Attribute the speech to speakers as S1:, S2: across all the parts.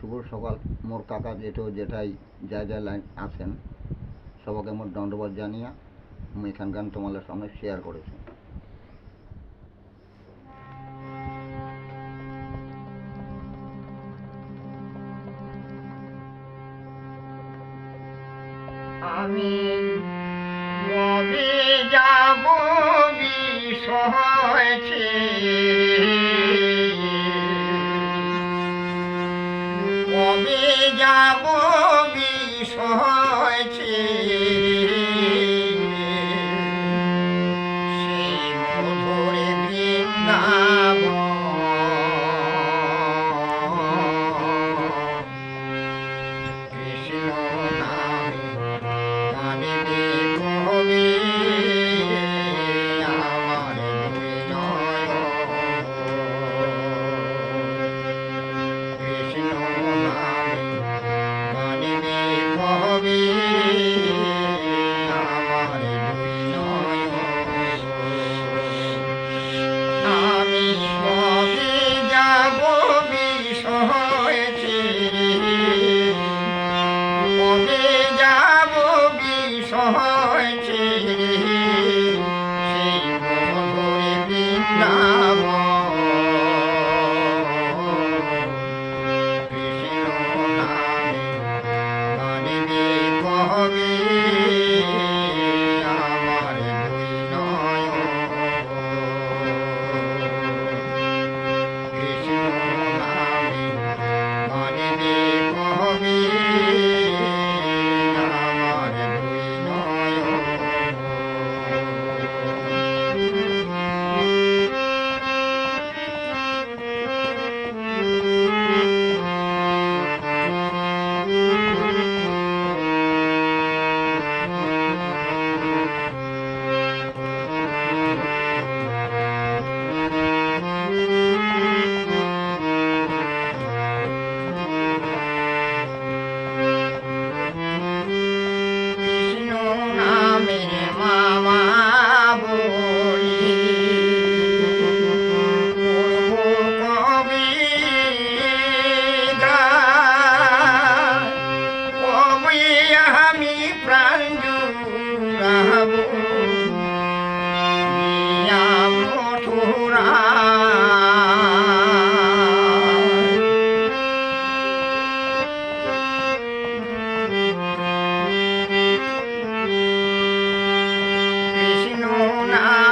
S1: শুভ সকাল। মোর কাকা জেঠো যেটাই যা যা লাইন আছেন সবাকে মোর দণ্ডবাদ জানিয়া আমি এখানকার তোমাদের সঙ্গে শেয়ার করেছি।
S2: আমি কবে যাব বিষয়ছে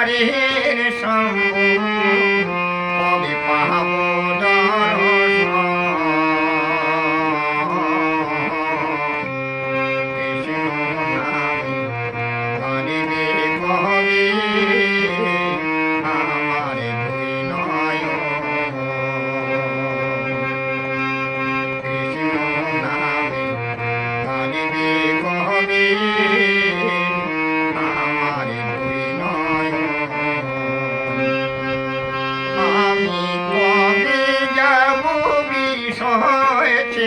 S2: তারে সঙ্গ। হয়েছি।